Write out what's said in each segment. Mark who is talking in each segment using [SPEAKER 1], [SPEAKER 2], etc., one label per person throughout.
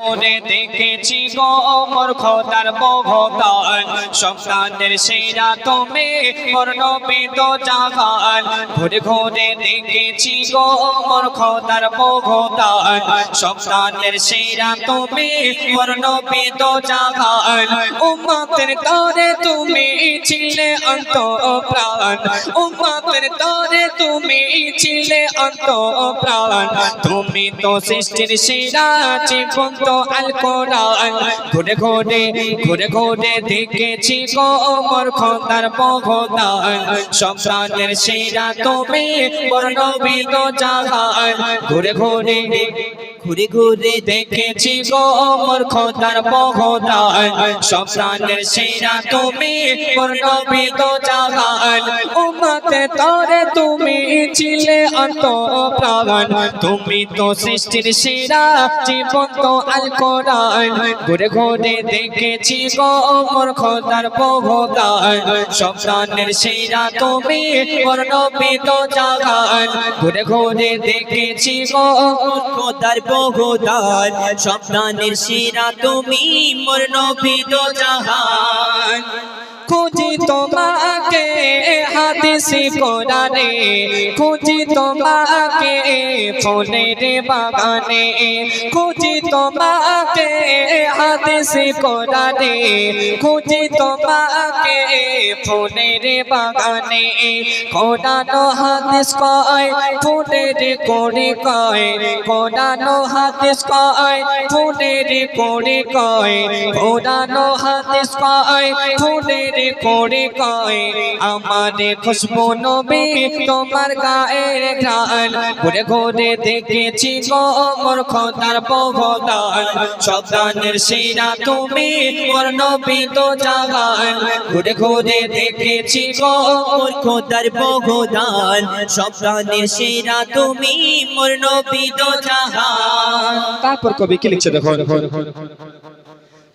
[SPEAKER 1] ওরে দেখেছি গো মোর খোদার বহতান সন্তানের সেরা তুমি বর্ণ বেদ জাগান ঘুরে ঘুরে দেখেছি গো মোর খোদার বহতান সন্তানের সেরা তুমি বর্ণ বেদ জাগান উম্মতের তরে তুমি ছিলে অন্ত প্রাণ উম্মতের তরে তুমি ছিলে অন্ত প্রাণ তুমি তো সৃষ্টির সেরা জীবন্ত আল কোরআন ঘুরে ঘুরে ঘুরে ঘুরে দেখেছি গো ওমর খোদার বহদান সন্তানের সেরা তুমি বর্ণবিদ জাহান। ঘুরে ঘুরে ঘুরে ঘুরে দেখেছি গো মোর খোদার বহদান সন্তানের সেরা তুমি বর্ণবিদ জাহান উম্মতে তরে তুমি ছিলে অন্ত প্রাণ তুমি তো সৃষ্টির সেরা জীবন্ত আল কোরআন ঘুরে ঘুরে দেখেছি গো মোর খোদার বহদান সন্তানের সেরা তুমি বর্ণবিদ জাহান ঘুরে ঘুরে দেখেছি গো মোর খোদার বহদান সন্তানের সেরা তুমি মোর নবিদ জাহান। খুঁজি তোমাকে, হাদিসি কোরআনে। খুঁজি তোমাকে ফুলের বাগানে। খুঁজি তোমাকে, হাদিসি কোরআনে। খুঁজি তোমাকে ফুলের বাগানে। কোরআনো হাদিস কয় ফুলের কোড়ে কয়। কোরআনো হাদিস কয় ফুলের কোড়ে কয়। কোরআনো হাদিস কয় ফুলের কোড়ে কয় আমার খুশবু নবী তোমার গায়ের ঘ্রাণ ঘুরে ঘুরে দেখেছি গো মোর বহদান সন্তানের সেরা তুমি মোর নবী তো জাগান ঘুরে ঘুরে দেখেছি গো মোর বহদান সন্তানের সেরা তুমি মোর নবী তো জাহান
[SPEAKER 2] তারপর কবি কি লিখছে দেখো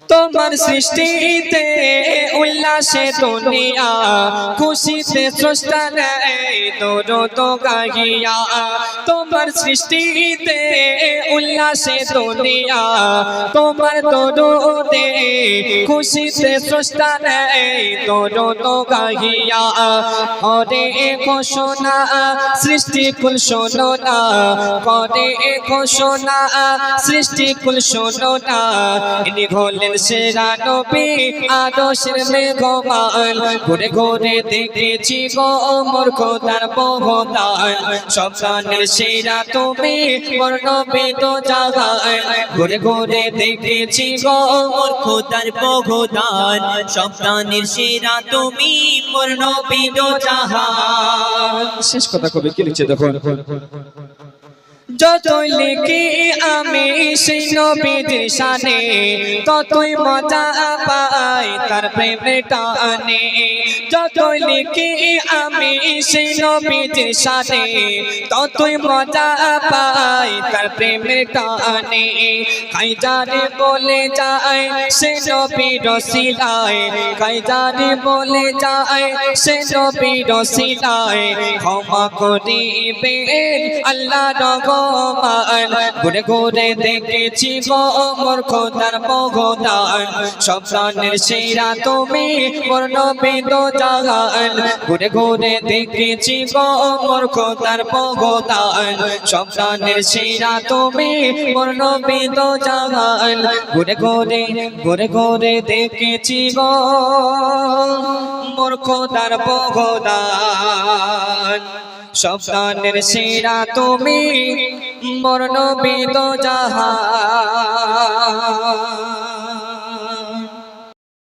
[SPEAKER 1] তোমার সৃষ্টিতে উল্লাসে দুনিয়া, খুশিতে স্রষ্টা নেই দৌড় গাহিয়া। তোমার সৃষ্টিতে উল্লাসে দুনিয়া, তোমার দৌড়ে খুশিতে স্রষ্টা নেই দৌড় গাহিয়া। করে ঘোষণা সৃষ্টি কুল শোনো করে ঘোষণা সৃষ্টি কুল শোনো ইনি হলেন সেরা নবী আদর্শের মেঘমান। ঘুরে ঘুরে দেখেছি গো মোর খোদার বহদান সন্তানের সেরা তুমি জাগান ঘুরে ঘুরে দেখেছি গো মোর খোদার বহদান সন্তানের সেরা তুমি জাহান
[SPEAKER 2] শেষ কথা কবি কি লিখছে দেখো
[SPEAKER 1] যতই লিখি আমি সেই নবীর শানে ততই মজা পাই তার প্রেমে টানে। যতই লিখি আমি সেই নবীর শানে, ততই মজা পাই তার প্রেমে টানে। খাইজারে বলে যায় সে নবীর সিলায় খাইজারে বলে যায় সে নবীর সিলায় ক্ষমা করিবেন আল্লাহ রহমান, ঘুরে ঘুরে দেখেছি গো মোর খোদার বগদান সন্তানের সেরা তুমি বর্ণবিদ জাহান ঘুরে ঘুরে দেখেছি গো মোর খোদার বগদান সন্তানের সেরা তুমি বর্ণবিদ জাহান ঘুরে ঘুরে ঘুরে ঘুরে দেখেছি গো মোর খোদার বগদান সন্তানের সেরা তুমি মোর নবী